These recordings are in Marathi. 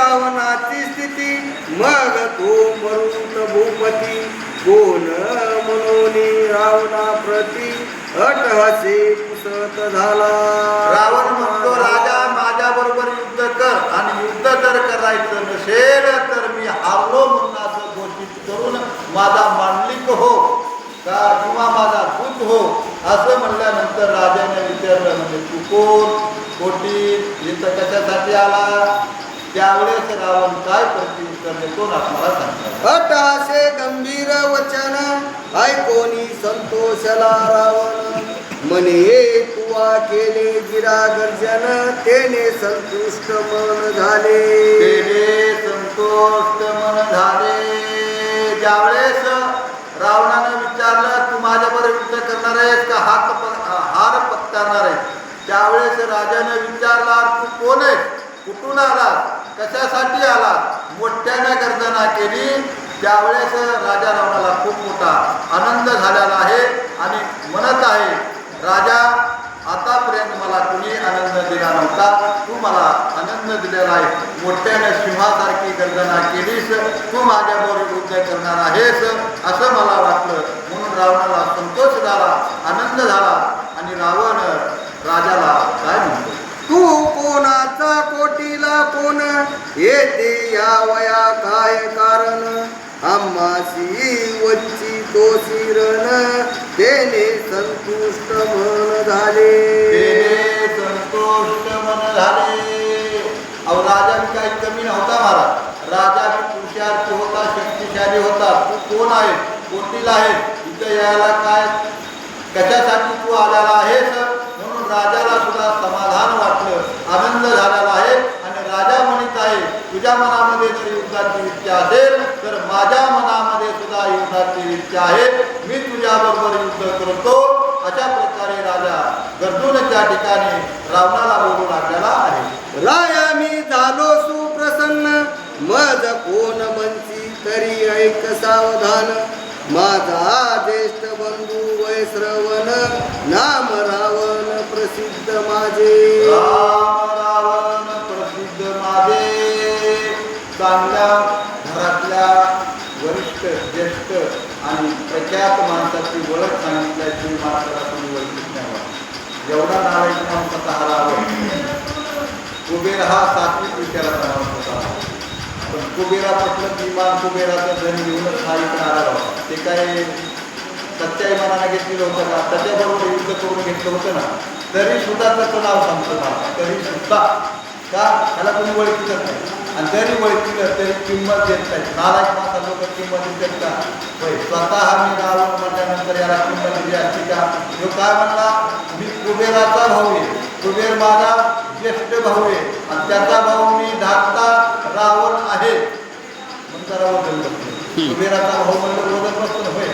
रावणाची स्थिती. मग तो मरुत भूपती. कोण म्हणून रावणा प्रती अटहसे पुसत झाला. रावण म्हणतो राजा माझ्या बरोबर युद्ध कर आणि युद्ध जर करायचं नसेल तर मी हारलो म्हणून असं घोषित करून माझा मांडलिक हो का किंवा माझा दूत हो? असं म्हणल्यानंतर राजाने विचारलं म्हणजे तू कोण? कोटी इथं कशासाठी आला? त्यावेळेस रावण काय प्रत्युत्तर देतो मला सांगतात? अटहासे गंभीर वचन ऐकोनी संतोषला रावण? म्हणे तुवा केले गिरा गर्जन तेने संतुष्ट मन झाले. तेने मन झाले. ज्यावेळेस रावणानं विचारलं तू माझ्याबरोबर युद्ध करणार आहेस का? हात हार पत्कारणार आहेस? त्यावेळेस राजाने विचारला तू कोण आहेस? कुठून आलास? कशासाठी आला? मोठ्याने गर्जना केली. त्यावेळेस राजा रावणाला खूप मोठा आनंद झालेला आहे आणि म्हणत आहे राजा आतापर्यंत मला कुणी आनंद दिला नव्हता. तू मला आनंद दिलेला आहे. मोठ्याने सिंहासारखी गर्जना केलीस. तू माझ्याबरोबर युद्ध करणार आहेस. असं मला वाटलं. म्हणून रावणाला संतोष झाला आनंद झाला आणि रावण राजाला काय म्हणतो तू कोणाचा कोण येते या वया काय कारण? आम्हाशी वच्ची तो शिरण तेने संतुष्ट मन झाले तेने संतोष मन झाले अहो राजा बी काही कमी नव्हता महाराज राजा बी पुरुषार्थी होता शक्तिशाली होता तू कोण आहे कोटीला आहे इथं यायला काय कशासाठी तू आलेला आहेस म्हणून राजाला सुद्धा समाधान वाटलं आनंद झालेला आहे आणि राजा म्हणत आहे तुझ्या मनामध्ये जर युद्धाची इच्छा असेल तर माझ्या मनामध्ये सुद्धा युद्धाची इच्छा आहे मी तुझ्याबरोबर युद्ध करतो. अशा प्रकारे राजा गरजून त्या ठिकाणी रावणाला बोलू लागलेला आहे. राया मी झालो सुप्रसन्न. मज कोण म्हणची तरी ऐक सावधान. माझा ज्येष्ठ बंधू वैश्रवण नाम रावण प्रसिद्ध माझे. राम रावण प्रसिद्ध माझे. चांगल्या घरातल्या वरिष्ठ ज्येष्ठ आणि प्रख्यात माणसाची ओळख सांगितल्याची माणसाला तुम्ही ओळखीत नाही एवढा नारायण माणसाचा हा रावण कुबेर हा सात्विक विचाराचा माणूस होता. पण कुबेरापासून किमान कुबेराचं धन घेऊनच हा इकडे आला होता. ते काय सच्च्या इमानाने घेतलेलं होतं का? त्याच्याबरोबर युद्ध करून घेतलं होतं ना. तरी सुद्धा त्याचं नाव सांगतो ना. तरी सुद्धा का? त्याला कोणी ओळखीतच नाही. आणि जरी ओळखीलं तरी किंमत देत नाही. नालायक माणसा लोक किंमत देतात का? होय. स्वतः मी रावण म्हटल्यानंतर याला किंमत दिली असती का? तो काय म्हणला? मी कुबेराचा भाऊ आहे. कुबेर माझा ज्येष्ठ भाऊ आहे. आणि त्याचा भाऊ मी धाकटा रावण आहे. जरा वजन बसतो कुबेराचा भाऊ म्हणलं वजन बसतो ना होय.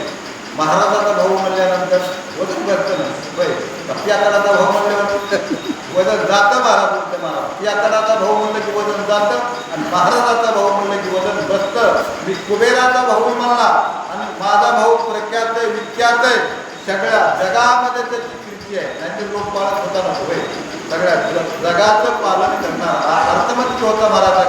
महाराजाचा भाऊ म्हणल्यानंतर वजन बसतं ना. होय. काळाचा भाऊ म्हणल्यावर वजन जातं बारा बोलते महाराज. या काळाचा भाऊ म्हणलं की वजन जातं आणि महाराजाचा भाऊ म्हणलं की वजन बसतं. मी कुबेराचा भाऊ म्हणला आणि माझा भाऊ प्रख्यात आहे विख्यात आहे. सगळ्या जगामध्ये त्याची कीर्ती आहे. त्यांचे लोक पाळत होता ना होय. सगळ्या जगाचं पालन करणार. अर्थमंत्री होता महाराजा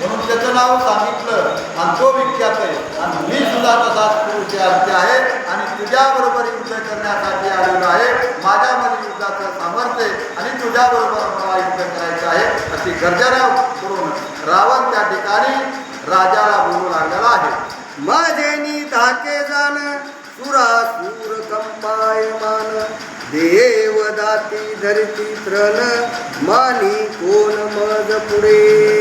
म्हणून त्याचं नाव सांगितलं. आणि तो विख्यात आहे. आणि मी सुद्धा तसाच पुरुष अर्थ आहे. आणि तुझ्याबरोबर युद्ध करण्यासाठी आलेलो आहे. माझ्यामध्ये युद्धाचं सामर्थ्य आहे आणि तुझ्याबरोबर मला युद्ध करायचं आहे. अशी गर्जना करून रावण त्या ठिकाणी राजाला बोलू लागलेला आहे. माझेनी धाके जाण सुरासूर कंपायमान. देव दाती धरती त्रण मानी कोण मज पुढे?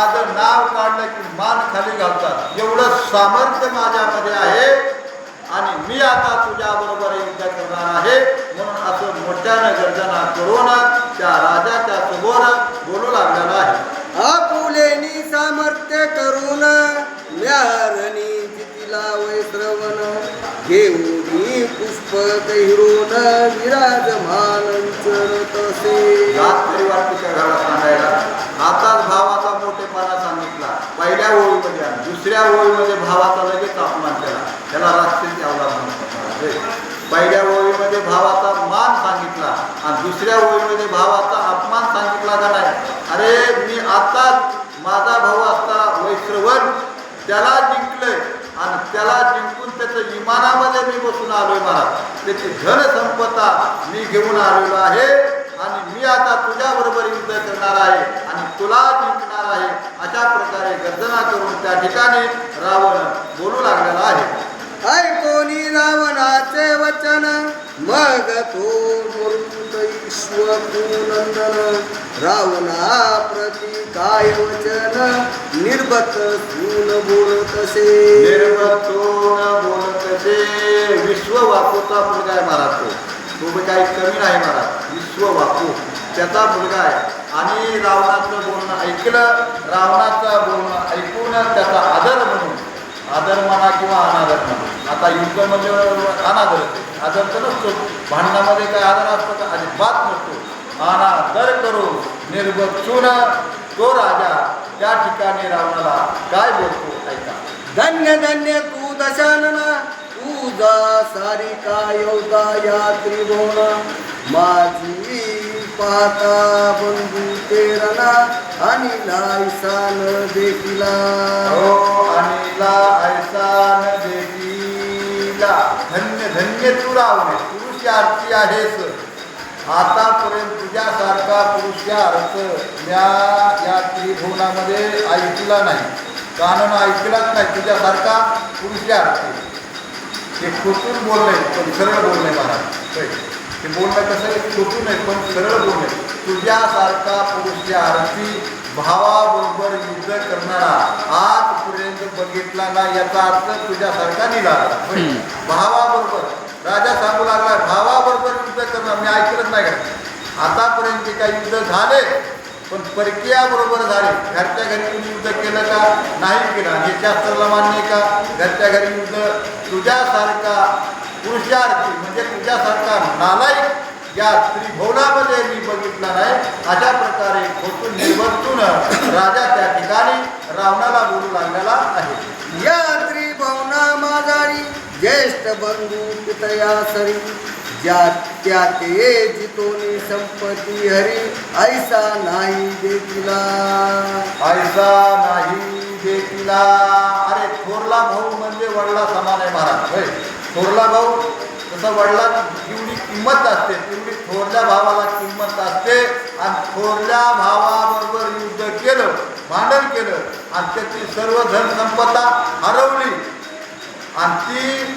माझं नाव काढलं की मान खाली घालतात. एवढं सामर्थ्य माझ्यामध्ये आहे. आणि मी आता तुझ्या बरोबर युद्ध करणार आहे. म्हणून असं मोठ्यानं गर्जना करून त्या राजाच्या समोर बोलू लागलेला आहे. आपुलेनी सामर्थ्य करून म्यारणी जितिला वैश्रवण घेऊनी पुष्पक हिरून विराजमान विचरत असे. घरात सांगायला दुसऱ्या ओळीमध्ये भावाचा लगेच अपमान केला त्याला राष्ट्रीय अवलाद म्हणतात पहिल्या ओळीमध्ये भावाचा मान सांगितला आणि दुसऱ्या ओळीमध्ये भावाचा अपमान सांगितला का नाही? अरे मी आताच माझा भाऊ असता वैश्रवण त्याला जिंकलंय आणि त्याला जिंकून त्याचं विमानामध्ये मी बसून आलोय मला त्याची धन संपदा मी घेऊन आलेलो आहे. आणि मी आता तुझ्याबरोबर युद्ध करणार आहे आणि तुला जिंकणार आहे. अशा प्रकारे गर्जना करून त्या ठिकाणी रावण बोलू लागलेला आहे. ऐकोनी रावणाचे वचन? मग तो मरुत ईश्वरनंदन रावणा प्रती काय वचन? निर्भत सून बोलतसे निर्मतोन बोलत ते विश्व वापूचा मुलगा आहे महाराज तो काही कमी नाही महाराज विश्व वापू त्याचा मुलगा आहे. आणि रावणाचं बोलणं ऐकलं रावणाचं बोलणं ऐकून त्याचा आदर म्हणून आदर म्हणा किंवा अनादर म्हणा. आता युद्ध म्हणजे अनादर आदर तर नसतो भांडणामध्ये काय आदर असतो का? अजिबात नसतो. अनादर करून निर्बचून तो राजा त्या ठिकाणी रावणाला काय बोलतो ऐका. धन्य धन्य तू दशानना. तुझा सारिका योगा या त्रिभुवना माझी पाता बंधू तेरणा आणि लायसान देखिला. हो अनिला ऐसा देखिला. देवीला धन्य धन्य तू रावणे. पुरुषार्थी आहेस. आतापर्यंत तुझ्यासारखा पुरुषार्थ अर्थ या त्रिभुवनामध्ये ऐकला नाही. कानून ऐकलाच नाही तुझ्यासारखा पुरुषार्थी ते खोटून बोलले पण सरळ बोलणे महाराज. ते बोलणं कसं आहे? खोटून आहे पण सरळ बोलणे तुझ्यासारखा पुरुषार्थी भावाबरोबर युद्ध करणारा आजपर्यंत बघितला ना याचा अर्थ तुझ्यासारखा निघाला. भावाबरोबर. राजा सांगू लागला भावाबरोबर युद्ध करणार मी ऐकलंच नाही का? आतापर्यंत जे काही युद्ध झाले? पण परकीयाबरोबर झाले. घरच्या घरी तुम्ही युद्ध केलं का? नाही केलं. हे शास्त्राला मान्य का? घरच्या घरी युद्ध तुझ्यासारखा पुरुषार्थी म्हणजे तुझ्यासारखा नालायक या त्रिभुवनामध्ये मी बघितला नाही. अशा प्रकारे खोटून निर्वर्तून राजा त्या ठिकाणी रावणाला बोलू लागलेला आहे. या त्रिभुवना माझारी ज्येष्ठ बंधू पितया सरी. ज्या त्या ते जितोनी संपत्ती हरी ऐसा नाही देखिला ऐसा नाही देखिला अरे थोरला भाऊ म्हणजे वडला समान आहे महाराज. होय. थोरला भाऊ तसं वडला जेवढी किंमत असते. तेवढी थोरल्या भावाला किंमत असते. आणि थोरल्या भावाबरोबर युद्ध केलं भांडण केलं आणि त्याची सर्व धन संपदा हरवली. आणि ती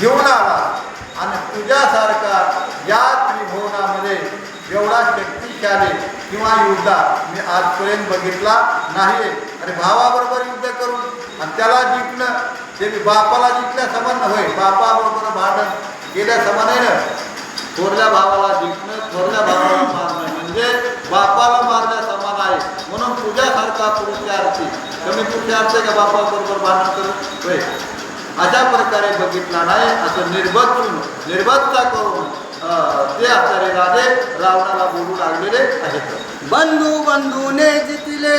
घेऊन आला आणि तुझ्यासारखा या त्रिभुवनामध्ये एवढा शक्तिशाली किंवा युद्धा मी आजपर्यंत बघितला नाही आणि भावाबरोबर युद्ध करून आणि त्याला जिंकणं ते मी बापाला जिंकल्या समान होय. बापाबरोबर भांडण केल्या समान आहे ना थोरल्या भावाला जिंकणं थोरल्या भावाला मारणं म्हणजे बापाला मारण्या समान आहे. म्हणून तुझ्यासारखा पुरुषार्थी कमी पुरुषार्थ आहे का बापाबरोबर भांडण करून? होय. अशा प्रकारे बघितला नाही असं निर्बत्तून निर्बत्ता करून ते आचार्य राजे रावणाला बोलू लागलेले आहेत. बंधू बंधूने जितिले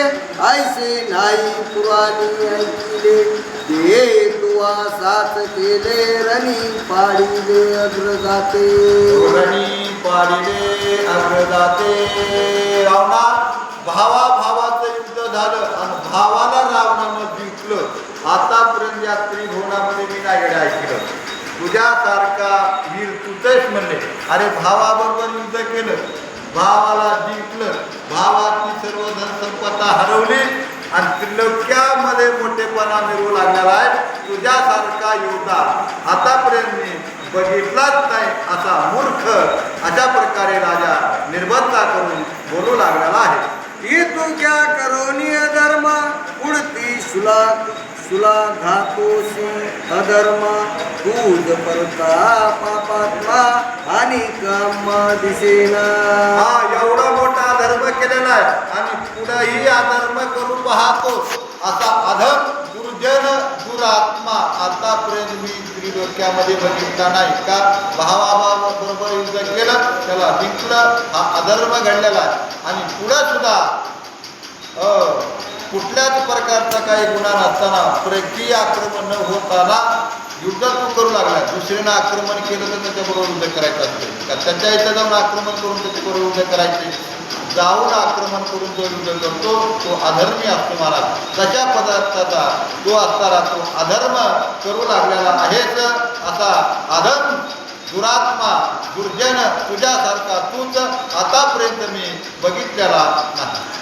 ऐसे नाही पुराणी ऐकिले. ते तुवा साथ केले रणी पाडिले अग्र जाते धोरणी पाडिले अग्रजाते. रावणा भावा भावाचं युद्ध झालं आणि भावाला रावणानं आतापर्यंत या त्रिभुवनामध्ये मी नाही गड्या ऐकलं. तुझ्यासारखा वीर तुझेच म्हणले. अरे भावाबरोबर युद्ध केलं. भावाला जिंकलं. भावाची सर्व धनसंपदा हरवली. आणि त्रिलोक्यामध्ये मोठेपणा मिळू लागलेला आहे. तुझ्यासारखा योद्धा आतापर्यंत मी बघितलाच नाही असा मूर्ख अशा प्रकारे राजा निर्बंधा करून बोलू लागलेला आहे. ही तू क्या करोनी धर्म? उडती शुला. शुला घातोसी अधर्म दूध परता पापात्मा आणि काम दिसेना हा एवढा मोठा धर्म केलेला आहे. आणि पुढेही अधर्म करून पाहतो असा अधम दुर्जन दुरात्मा आतापर्यंत मी त्रिलोक्यामध्ये बघितला नाही. का? भावाभावा बरोबर युद्ध केलं त्याला जिंकलं हा अधर्म घडलेला आहे. आणि पुढं सुद्धा कुठल्याच प्रकारचा काही गुन्हा नसताना परकीय आक्रमण न होताना युद्ध तू करू लागला. दुसऱ्यानं आक्रमण केलं तर त्याच्याबरोबर युद्ध करायचं असते. का त्याच्या इथं जाऊन आक्रमण करून त्याच्याबरोबर युद्ध करायचे? जाऊन आक्रमण करून जो युद्ध करतो तो अधर्मी असतो महाराज. तशा पदार्थाचा तो असताना तो अधर्म करू लागलेला आहेच असा अधर्म. दुरात्मा दुर्जन तुझ्यासारखा तूच आतापर्यंत मी बघितलेला नाही.